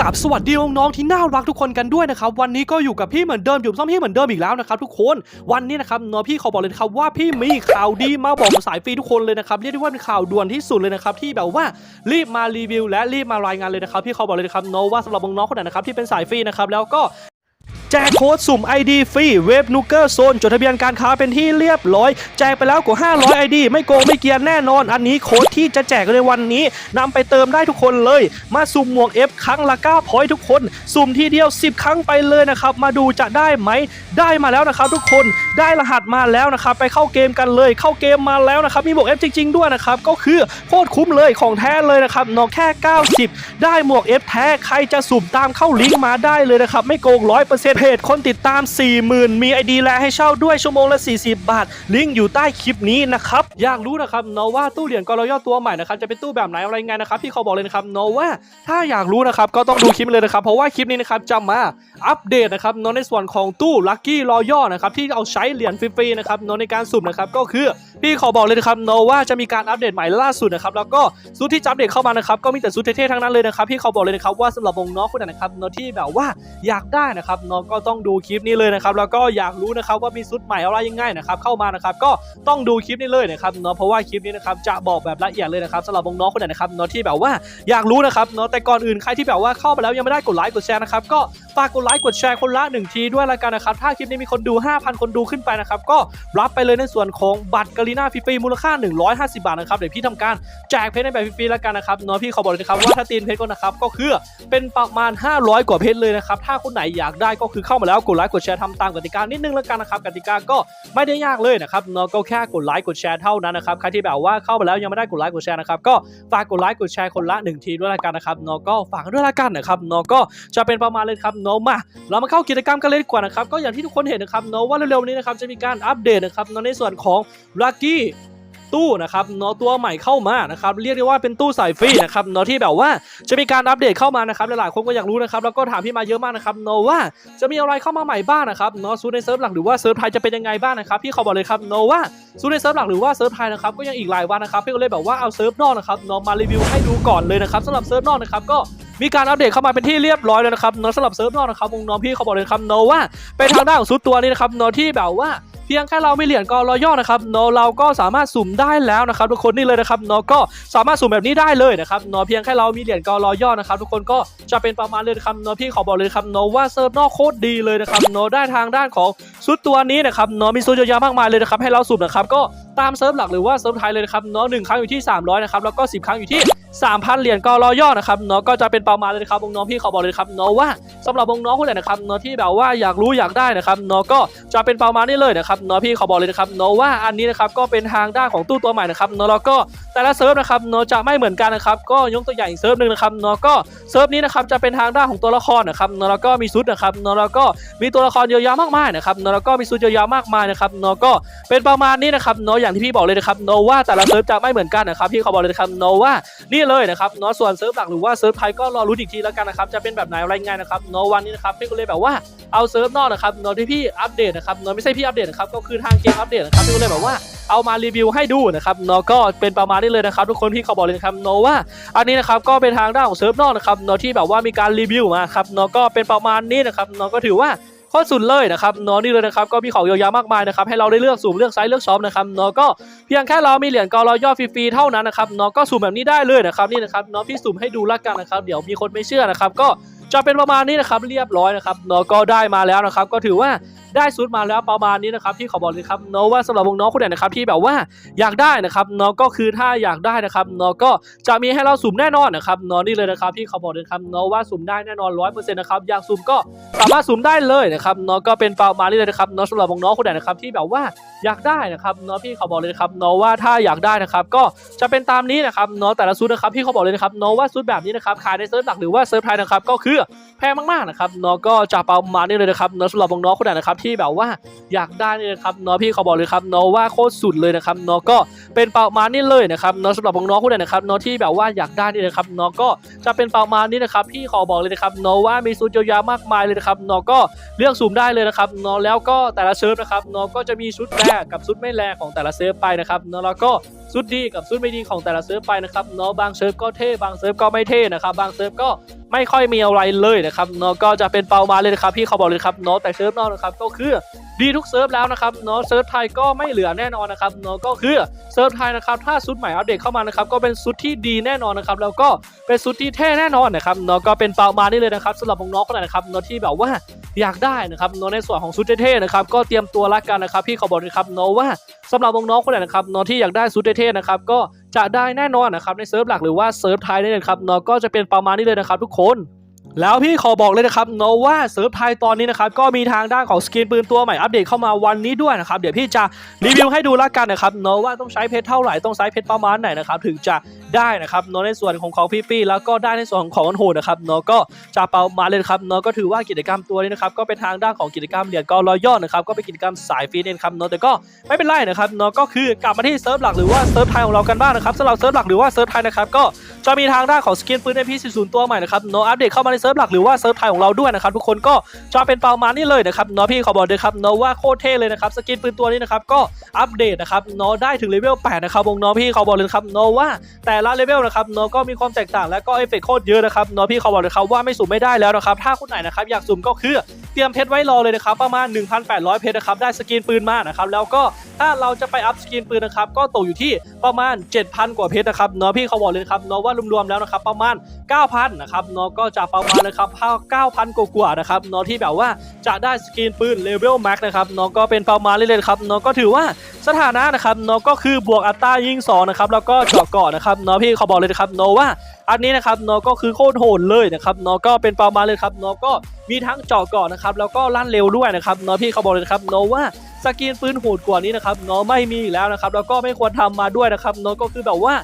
กาบสวัสดีน้องๆที่น่ารักทุกคนกันด้วยนะครับวันนี้ก็อยู่กับพี่เหมือนเดิมอยู่ซ่อมพี่เหมือนเดิมอีกแล้วนะครับทุกคนวันนี้นะครับเนาะพี่ขอบอกเลยครับว่าพี่มีข่าวดีมาบอกสายฟรีทุกคนเลยนะครับเรียกได้ว่าเป็นข่าวด่วนที่สุดเลยนะครับที่แบบว่ารีบมารีวิวและรีบมารายงานเลยนะครับพี่ขอบอกเลยนะครับเนาะว่าสำหรับน้องๆคนไหนนะครับที่เป็นสายฟรีนะครับแล้วก็ แจกโค้ดสุ่ม ID ฟรีเว็บนูเกอร์โซนจดทะเบียนการค้าเป็นที่เรียบร้อย แจกไปแล้วกว่า 500 ID ไม่โกงไม่เกียนแน่นอน อันนี้โค้ดที่จะแจกในวันนี้นำไปเติมได้ทุกคนเลย มาสุ่มหมวก F ครั้งละ9พอยทุกคน สุ่มทีเดียว 10 ครั้งไปเลยนะครับ มาดูจะได้ไหมได้มาแล้วนะครับ ทุกคนได้รหัสมาแล้วนะครับ ไปเข้าเกมกันเลย เข้าเกมมาแล้วนะครับมีหมวก F จริง ๆ ด้วยนะครับก็คือโคตรคุ้มเลยของแท้เลยนะครับนอกแค่ 90 ได้หมวก F แท้ใครจะสุ่มตามเข้าลิงก์มาได้เลยนะครับไม่โกง100%เพจคนติดตาม 40,000 มี ID แลให้เช่าด้วยชั่วโมงละ 40 บาท ลิงก์อยู่ใต้คลิปนี้นะครับ อยากรู้นะครับเนาะว่าตู้เหรียญกรอยอตัวใหม่นะครับจะเป็นตู้แบบไหนอะไรไงนะครับพี่เขาบอกเลยนะครับเนาะว่าถ้าอยากรู้นะครับก็ต้องดูคลิปเลยนะครับเพราะว่าคลิปนี้นะครับจะมาอัปเดตนะครับเนาะในส่วนของตู้ลัคกี้รอย่อนะครับที่เอาใช้เหรียญฟรีๆนะครับเนาะในการสุ่มนะครับก็คือพี่ขอบอกเลยนะครับเนาะว่าจะมีการอัปเดตใหม่ล่าสุดนะครับแล้วก็ซูที่จะอัปเดตเข้ามานะครับก็มีแต่ซูตเท่ๆทั้งนั้นเลยนะครับพี่ขอบอกเลยนะครับว่าสำหรับวงน้องคนไหนนะครับเนาะที่แบบว่าอยากได้นะครับเนาะก็ต้องดูคลิปนี้เลยนะครับแล้วก็อยากรู้นะครับว่ามีซูตใหม่อะไรยังไงนะครับเข้ามานะครับก็ต้องดูคลิปนี้เลยนะครับเนาะเพราะว่าคลิปนี้นะครับจะบอกแบบละเอียดเลยนะครับสำหรับวงน้องคนไหนนะครับเนาะที่แบบว่าอยากรู้นะครับเนาะแต่ก่อนอื่นใครที่แบบว่าเข้ามาแล้วยังไม่ได้กดไลค์กดแชร์นะครับก็ฝากกดไลค์กดแชร์คนละหนึ่งทีด้วยละกันนะครับถ้าคลิปนี้มีคนดู 5,000 คนดูขึ้นไปนะครับก็รับไปเลยในส่วนของบัตรกาลีนาฟรีมูลค่า 150 บาทนะครับเดี๋ยวพี่ทำการแจกเพชรในแบบฟรีๆแล้วกันนะครับเนาะพี่ขอบอกเลยนะครับว่าถ้าตีนเพชรก็นะครับก็คือเป็นประมาณ 500 กว่าเพชรเลยนะครับถ้าคนไหนอยากได้ก็คือเข้ามาแล้วกดไลค์กดแชร์ทำตามกติกานิดนึงแล้วกันนะครับกติกาก็ไม่ได้ยากเลยนะครับเนาะก็แค่กดไลค์กดแชร์เท่านั้นนะครับใครที่แบบว่าเข้ามาแล้วยังไม่ได้กดไลค์กดแชร์นะครับก็ฝากกดไลค์กดแชร์คนละหนึ่งทีด้วยละกันนะครับเนาะก็ฝากด้วยละกันนะครับเนาะก็จะเป็นประมาณเลยครับเนาะมาเรามาเข้ากิจกรรมกันเลยดีกว่านะครับก็อย่างที่ทุกคนเห็นนะครับเนาะว่าเร็วๆนี้นะครับจะมีการอัปเดตนะครับเนาะในส่วนของ Lucky ตู้นะครับเนาะตัวใหม่เข้ามานะครับเรียกได้ว่าเป็นตู้สายฟรีนะครับเนาะที่แบบว่าจะมีการอัปเดตเข้ามานะครับหลายๆคนก็อยากรู้นะครับแล้วก็ถามพี่มาเยอะมากนะครับเนาะว่าจะมีอะไรเข้ามาใหม่บ้างนะครับเนาะซูในเซิร์ฟหลักหรือว่าเซิร์ฟไทยจะเป็นยังไงบ้างนะครับพี่เขาบอกเลยครับเนาะว่าซูในเซิร์ฟหลักหรือว่าเซิร์ฟไทยนะครับก็ยังอีกหลายวันนะครับพี่ก็เลยแบบว่าเอาเซิร์ฟนอกนะครับเนาะมารีวิวให้ดูก่อนเลยนะครับสำหรับเซิร์ฟนอกนะครับก็มีการอัปเดตเข้ามาเป็นที่เรียบร้อยแล้วนะครับเนอะสำหรับเซิร์ฟนอกนะครับวงน้องพี่เขาบอกเลยครับเนอะว่าเป็นทางด้านของซุดตัวนี้นะครับเนอะที่แบบว่า พียงแค่เราไม่เหรียญกอรอย่อนะครับเนอะเราก็สามารถสุ่มได้แล้วนะครับทุกคนนี่เลยนะครับเนอะก็สามารถสุ่มแบบนี้ได้เลยนะครับเนอะเพียงแค่เรามีเหรียญกอรอย่อนะครับทุกคนก็จะเป็นประมาณเลยนะครับเนอะพี่ขอบอกเลยครับเนอะว่าเซิร์ฟนอกโคตรดีเลยนะครับเนอะได้ทางด้านของซุดตัวนี้นะครับเนอะมีซุดเยอะแยะมากมายเลยนะครับให้เราสุ่มนะครับก็ตามเซิร์ฟหลักหรือว่าเซิร์ฟไทยเลยนะครับเนอะหนึ่งครั้งอยู่ที่ 300นะครับแล้วก็ 10 ครั้งอยู่ที่ 3,000 เหรียญกอรอย่อนะครับเนาะก็จะเป็นประมาณเลยครับวงน้องพี่ขอบอกเลยครับเนาะว่าสำหรับวงน้องคนไหนนะครับเนาะที่แบบว่าอยากรู้อยากได้นะครับเนาะก็จะเป็นประมาณนี้เลยนะครับเนาะพี่ขอบอกเลยนะครับเนาะว่าอันนี้นะครับก็เป็นทางด้านของตู้ตัวใหม่นะครับเนาะแล้วก็แต่ละเซิร์ฟนะครับเนาะจะไม่เหมือนกันนะครับก็ยกตัวอย่างอีกเซิร์ฟหนึ่งนะครับเนาะก็เซิร์ฟนี้นะครับจะเป็นทางด้านของตัวละครนะครับเนาะแล้วก็มีซุดนะครับเนาะแล้วก็มีตัวละครเยอะแยะมากมายนะครับเนาะแล้วก็มีซุดเยอะแยะมากมายนะครับเนาะก็เป็นประมาณนี้นะครับเนาะอย่างที่พี่บอกเลยนะครับเนาะว่าแต่ละเซิร์ฟจะไม่เหมือนกันนะครับพี่ขอบอกเลยนะครับเนาะว่านีเลยนะครับเนาะส่วนเซิร์ฟหลักหรือว่าเซิร์ฟไทยก็รอรู้อีกทีแล้วกันนะครับจะเป็นแบบไหนอะไรไงนะครับเนาะวันนี้นะครับพี่ก็เลยแบบว่าเอาเซิร์ฟนอกนะครับเนาะที่พี่อัปเดตนะครับเนาะไม่ใช่พี่อัปเดตนะครับก็คือทางเกมอัปเดตนะครับพี่ก็เลยแบบว่าเอามารีวิวให้ดูนะครับเนาะก็เป็นประมาณนี้เลยนะครับทุกคนพี่เขาบอกเลยนะครับเนาะว่า อันนี้นะครับก็เป็นทางด้านของเซิร์ฟนอกนะครับเนาะที่แบบว่ามีการรีวิวมาครับเนาะก็เป็นประมาณนี้นะครับเนาะก็ถือว่า โคตรสุดเลยนะครับเนาะนี่เลยนะครับก็มีของเยอะแยะมากมายนะครับให้เราได้เลือกสุ่มเลือกไซส์เลือกช็อปนะครับเนาะก็เพียงแค่เรามีเหรียญกอรอย่อฟรีๆเท่านั้นนะครับเนาะก็สุ่มแบบนี้ได้เลยนะครับนี่นะครับเนาะพี่สุ่มให้ดูละกันนะครับเดี๋ยวมีคนไม่เชื่อนะครับก็จะเป็นประมาณนี้นะครับเรียบร้อยนะครับเนาะก็ได้มาแล้วนะครับก็ถือว่าได้ซุดมาแล้วประมาณนี้นะครับที่ขอบอกเลยครับเนาะว่าสำหรับวงน้องคนไหนนะครับที่แบบว่าอยากได้นะครับเนาะก็คือถ้าอยากได้นะครับเนาะก็จะมีให้เราสุ่มแน่นอนนะครับเนาะนี่เลยนะครับที่เขาบอกเลยครับเนาะว่าสุ่มได้แน่นอนร้อยเปอร์เซ็นต์นะครับอยากสุ่มก็สามารถสุ่มได้เลยนะครับเนาะก็เป็นประมาณนี้เลยนะครับเนาะสำหรับวงน้องคนไหนนะครับที่แบบว่าอยากได้นะครับเนาะพี่เขาบอกเลยครับเนาะว่าถ้าอยากได้นะครับก็จะเป็นตามนี้นะครับเนาะแต่ละซุดนะครับพี่เขาบอกเลยนะครับเนาะว่าซุดแบบนี้นะครับขายในเซิร์ฟหลักหรือว่าเซิร์ฟไทยนะครับก็คือแพงมากๆนะครับเนาะก็จะประมาณนี้เลยนะครับเนาะสำหรับน้องคนไหนนะครับที่แบบว่าอยากได้เนี่ยนะครับเนาะพี่เขาบอกเลยครับเนาะว่าโคตรสุดเลยนะครับเนาะก็เป็นประมาณนี้เลยนะครับเนาะสำหรับน้องๆคนไหนนะครับเนาะที่แบบว่าอยากได้นี่นะครับเนาะก็จะเป็นประมาณนี้นะครับพี่ขอบอกเลยนะครับเนาะว่ามีซูดเยอะแยะมากมายเลยนะครับเนาะก็เลือกซูมได้เลยนะครับเนาะแล้วก็แต่ละเซิร์ฟนะครับเนาะก็จะมีชุดแรกกับชุดไม่แรกของแต่ละเซิร์ฟไปนะครับเนาะแล้วก็ ชุดดีกับชุดไม่ดีของแต่ละเซิร์ฟไปนะครับเนาะบางเซิร์ฟก็เท่บางเซิร์ฟก็ไม่เท่นะครับบางเซิร์ฟก็ไม่ค่อยมีอะไรเลยนะครับเนาะก็จะเป็นเปามาเลยนะครับพี่เขาบอกเลยครับเนาะแต่เซิร์ฟนอกนะครับก็คือดีทุกเซิร์ฟแล้วนะครับเนาะเซิร์ฟไทยก็ไม่เหลือแน่นอนนะครับเนาะก็คือเซิร์ฟไทยนะครับถ้าซุดใหม่อัปเดตเข้ามานะครับก็เป็นซุดที่ดีแน่นอนนะครับแล้วก็เป็นซุดที่เท่แน่นอนนะครับเนาะก็เป็นเปามานี่เลยนะครับสำหรับน้องๆคนไหนนะครับเนาะที่แบบว่าอยากได้นะครับเนาะในส่วนของซุดเท่ๆนะครับก็เตรียมตัวละกันนะครับพี่เขาบอกเลยครับเนาะว่าสำหรับน้องๆคนไหนนะครับเนาะที่อยากได้ซุดเท่ๆนะครับก็จะได้แน่นอนนะครับในเซิร์ฟหลักหรือว่าเซิร์ฟไทยนี่เลยครับเนาะก็จะเป็นประมาณนี้เลยนะครับทุกคน แล้วพี่ขอบอกเลยนะครับเนาะว่าเซิร์ฟไทยตอนนี้นะครับก็มีทางด้านของสกินปืนตัวใหม่อัปเดตเข้ามาวันนี้ด้วยนะครับเดี๋ยวพี่จะรีวิวให้ดูละกันนะครับเนาะว่าต้องใช้เพชรเท่าไหร่ต้องใช้เพชรประมาณไหนนะครับถึงจะได้นะครับเนาะในส่วนของของพี่ปี้แล้วก็ได้ในส่วนของของโหดนะครับเนาะก็จะเปามาเลยครับเนาะก็ถือว่ากิจกรรมตัวนี้นะครับก็เป็นทางด้านของกิจกรรมเหรียญกอรอยอดนะครับก็เป็นกิจกรรมสายฟีเองครับเนาะแต่ก็ไม่เป็นไรนะครับเนาะก็คือกลับมาที่เซิร์ฟหลักหรือว่าเซิร์ฟไทยของเรากันบ้างนะครับสำหรับเซิร์ฟหลักหรือว่าเซิร์ฟไทยนะครับก็จะมีทางด้านของสกินปืน MP40 ตัวใหม่นะครับเนาะอัปเดตเข้ามาในเซิร์ฟหลักหรือว่าเซิร์ฟไทยของเราด้วยนะครับทุกคนก็จะเป็นเปามานี่เลยนะครับเนาะพี่ขอบอกเลยครับเนาะว่าโคตรเท่เลยนะครับสกินปืนตัวนี้นะครับก็อัปเดตนะครับเนาะได้ถึงเลเวล8นะครับวงเนาะพี่ขอบอกเลยครับเนาะว่าแต่ละเลเวลนะครับเนาะก็มีความแตกต่างและก็เอฟเฟกต์โคตรเยอะนะครับเนาะพี่ขอบอกเลยครับว่าไม่สุ่มไม่ได้แล้วนะครับถ้าคุณไหนนะครับอยากสุ่มก็คือเตรียมเพชรไว้รอเลยนะครับประมาณ 1,800 เพชรนะครับได้สกินปืนมานะครับแล้วก็ถ้าเราจะไปอัพสกินปืนนะครับก็ตกอยู่ที่ประมาณ 7,000 กว่าเพชรนะครับเนาะพี่เขาบอกเลยครับเนาะว่ารวมๆแล้วนะครับประมาณ 9,000นะครับเนาะก็จะประมาณนะครับ9,000 กว่าๆนะครับเนาะที่แบบว่าจะได้สกินปืนเลเวลแม็กนะครับเนาะก็เป็นประมาณเลยๆครับเนาะก็ถือว่าสถานะนะครับเนาะก็คือบวกอัตรายิง2นะครับแล้วก็เจาะเกาะนะครับเนาะพี่เขาบอกเลยนะครับเนาะว่า อันนี้นะครับเนาะก็คือโคตรโหดเลยนะครับเนาะก็เป็นประมาณเลยครับเนาะก็มีทั้งเจาะกาะนนะครับแล้วก็ลั่นเร็วด้วยนะครับเนาะพี่เขาบอกเลยครับเนาะว่าสกินปืนโหดกว่านี้นะครับเนาะไม่มีอีกแล้วนะครับแล้วก็ไม่ควรทำมาด้วยนะครับเนาะก็คือแบบว่า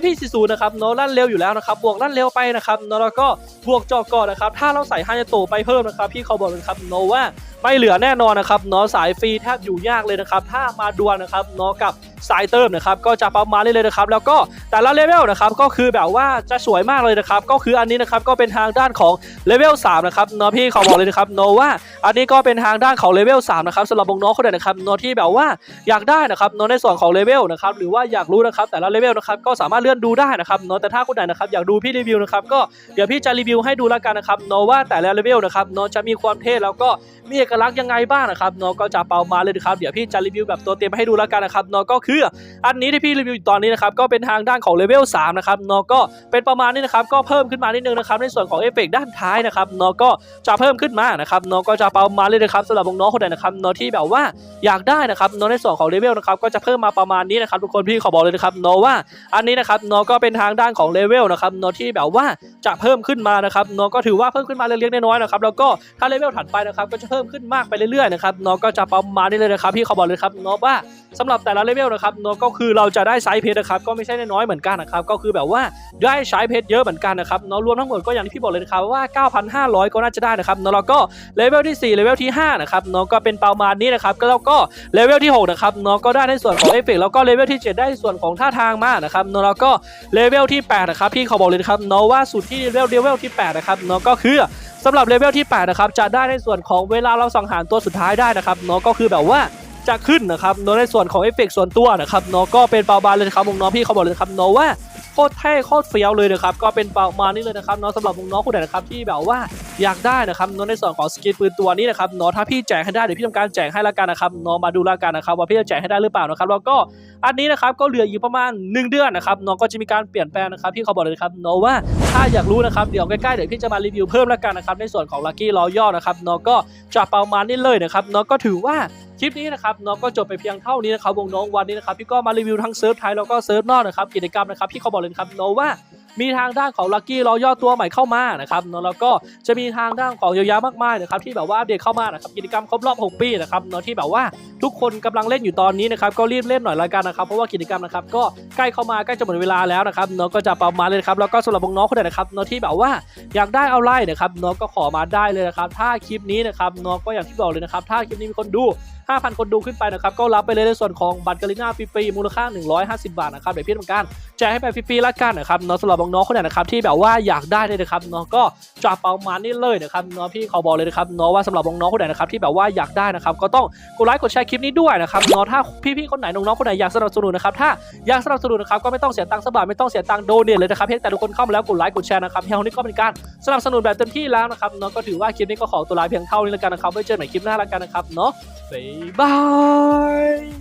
FP40 นะครับเนาะลั่นเร็วอยู่แล้วนะครับบวกลั่นเร็วไปนะครับเนาะแล้วก็บวกเจาะกาะนนะครับถ้าเราใส่ฮานยโตไปเพิ่มนะครับพี่เขาบอกเลยครับเนาะว่า ไม่เหลือแน่นอนนะครับเนาะสายฟรีแทบอยู่ยากเลยนะครับ ถ้ามาดวลนะครับเนาะกับสายเติมนะครับก็จะประมาณนี้เลยนะครับ แล้วก็แต่ละเลเวลนะครับก็คือแบบว่าจะสวยมากเลยนะครับ ก็คืออันนี้นะครับก็เป็นทางด้านของเลเวล3นะครับเนาะพี่ขาบอกเลยนะครับเนาะว่า อันนี้ก็เป็นทางด้านของเลเวล3นะครับสำหรับน้องๆคนไหนนะครับเนาะที่แบบว่าอยากได้นะครับเนาะในส่วนของเลเวลนะครับหรือว่าอยากรู้นะครับแต่ละเลเวลนะครับก็สามารถเลื่อนดูได้นะครับเนาะแต่ถ้าคนไหนนะครับอยากดูพี่รีวิวนะครับก็เดี๋ยวพี่จะรีวิวให้ดูแล้วกันนะครับเนาะว่าแต่ละเลเวลนะครับเนาะจะมีความเท่แล้วก็มีเอกลักษณ์ยังไงบ้างนะครับเนาะก็จะเปามาเลยนะครับเดี๋ยวพี่จะรีวิวแบบตัวเต็มให้ดูแล้วกันนะครับเนาะก็คืออันนี้ที่พี่รีวิวอยู่ตอนนี้นะครับก็เป็นทางด้านของเลเวล3นะครับเนาะก็เป็นประมาณนี้นะครับก็เพิ่มขึ้นมานิดนึงนะครับในส่วนของเอฟเฟกต์ด้านท้ายนะครับเนาะก็จะเพิ่มขึ้นมานะครับเนาะก็จะเประมาเลยนะครับสำหรับน้องคนไหนนะครับเนาะที่แบบว่าอยากได้นะครับเนาะในส่วนของเลเวลนะครับก็จะเพิ่มมาประมาณนี้นะครับทุกคนพี่ขอบอกเลยนะครับเนาะว่าอันนี้นะครับเนาะก็เป็นทางด้านของเลเวลนะครับเนาะที่แบบว่าจะเพิ่มขึ้นมานะครับเนาะก็ถือว่าเพิ่มขึ้นมาเล็กๆน้อยๆนะครับแล้วก็ถ้าเลเวลถัดไปนะครับก็จะเพิ่มขึ้นมากไปเรื่อยๆนะครับเนาะก็จะประมาณนี้เลยนะครับพี่เขอบอกเลยครับเนาะว่าสำหรับแต่ละเลเวลนะครับเนาะก็คือเราจะได้ไซส์เพชรนะครับก็ไม่ใช่น้อยเหมือนกันนะครับก็คือแบบว่าได้ใช้เพชรเยอะเหมือนกันนะครับเนาะรวมทั้งหมดก็อย่างที่พี่บอกเลยนะครับว่า 9,500 ก็น่าจะได้นะครับนาะแล้วก็เลเวลที่4เลเวลที่5นะครับเนาะก็เป็นประมาณนี้นะครับก็แล้วก็เลเวลที่6นะครับเนาะก็ได้ในส่วนของเอฟเฟกแล้วก็เลเวลที่ 7 ได้ในส่วนของท่าทางมากนะครับนาะแล้วก็เลเวลที่8นะครับพี่เขาบอกเลยนะครับเนาะว่าสุดที่เลเวลเลเวลที่8นะครับเนาะก็คือ สำหรับเลเวลที่8นะครับจะได้ในส่วนของเวลาเราสังหารตัวสุดท้ายได้นะครับเนาะก็คือแบบว่าจะขึ้นนะครับเนาะในส่วนของเอฟเฟกส่วนตัวนะครับเนาะก็เป็นเปาบานเลยนะครับวงน้องพี่เขาบอกเลยนะครับเนาะว่าโคตรเท่โคตรเฟี้ยวเลยนะครับก็เป็นเปามานี่เลยนะครับเนาะสำหรับวงน้องคนไหนนะครับที่แบบว่า อยากได้นะครับเนาะในส่วนของสกินปืนตัวนี้นะครับเนาะถ้าพี่แจกให้ได้เดี๋ยวพี่ทำการแจกให้ละกันนะครับเนาะมาดูละกันนะครับว่าพี่จะแจกให้ได้หรือเปล่านะครับแล้วก็อันนี้นะครับก็เหลืออยู่ประมาณ 1 เดือนนะครับเนาะก็จะมีการเปลี่ยนแปลงนะครับพี่เขาบอกเลยครับเนาะว่าถ้าอยากรู้นะครับเดี๋ยวใกล้ๆเดี๋ยวพี่จะมารีวิวเพิ่มละกันนะครับในส่วนของลัคกี้รอย่อนะครับเนาะก็จะประมาณนี้เลยนะครับเนาะก็ถือว่าคลิปนี้นะครับน้องก็จบไปเพียงเท่านี้นะครับวงน้องวันนี้นะครับพี่ก็มารีวิวทั้งเซิร์ฟไทยแล้วก็เซิร์ฟนอกนะครับกิจกรรมนะครับพี่เขาบอกเลยครับน้องว่า มีทางด้านของลัคกี้รอย่อตัวใหม่เข้ามานะครับเนาะแล้วก็จะมีทางด้านของเยอะแยะมากมายนะครับที่แบบว่าอัปเดตเข้ามานะครับกิจกรรมครบรอบ 6 ปีนะครับเนาะที่แบบว่าทุกคนกำลังเล่นอยู่ตอนนี้นะครับก็รีบเล่นหน่อยละกันนะครับเพราะว่ากิจกรรมนะครับก็ใกล้เข้ามาใกล้จะหมดเวลาแล้วนะครับเนาะก็จะประมาณเลยครับแล้วก็สำหรับน้องคนไหนนะครับเนาะที่แบบว่าอยากได้เอาไล่นะครับเนาะก็ขอมาได้เลยนะครับถ้าคลิปนี้นะครับเนาะก็อย่างที่บอกเลยนะครับถ้าคลิปนี้มีคนดู 5,000 คนดูขึ้นไปนะครับก็รับไปเลยในส่วนของบัตรกาลิน่าฟรีๆมูลค่า 150 บาทนะครับเดี๋ยวพี่ทำการแจกให้ไปฟรีๆละกันนะครับเนาะสำหรับน้องๆคนไหนนะครับที่แบบว่าอยากได้เลยนะครับเนาะก็จะประมานี้เลยนะครับเนาะพี่ขาบอกเลยนะครับเนาะว่าสำหรับน้องๆคนไหนนะครับที่แบบว่าอยากได้นะครับก็ต้องกดไลค์กดแชร์คลิปนี้ด้วยนะครับเนาะถ้าพี่ๆคนไหนน้องๆคนไหนอยากสนับสนุนนะครับถ้าอยากสนับสนุนนะครับก็ไม่ต้องเสียตังค์สบาทไม่ต้องเสียตังค์โดเนทเลยนะครับเพียงแต่ทุกคนเข้ามาแล้วกดไลค์กดแชร์นะครับเฮียนนี้ก็เป็นการสนับสนุนแบบเต็มที่แล้วนะครับเนาะก็ถือว่าคลิปนี้ก็ขอตัวลาเพียงเท่านี้แล้วกันนะครับไว้เจอกันใหม่คลิปหน้าแล้วกันนะครับเนาะ Bye!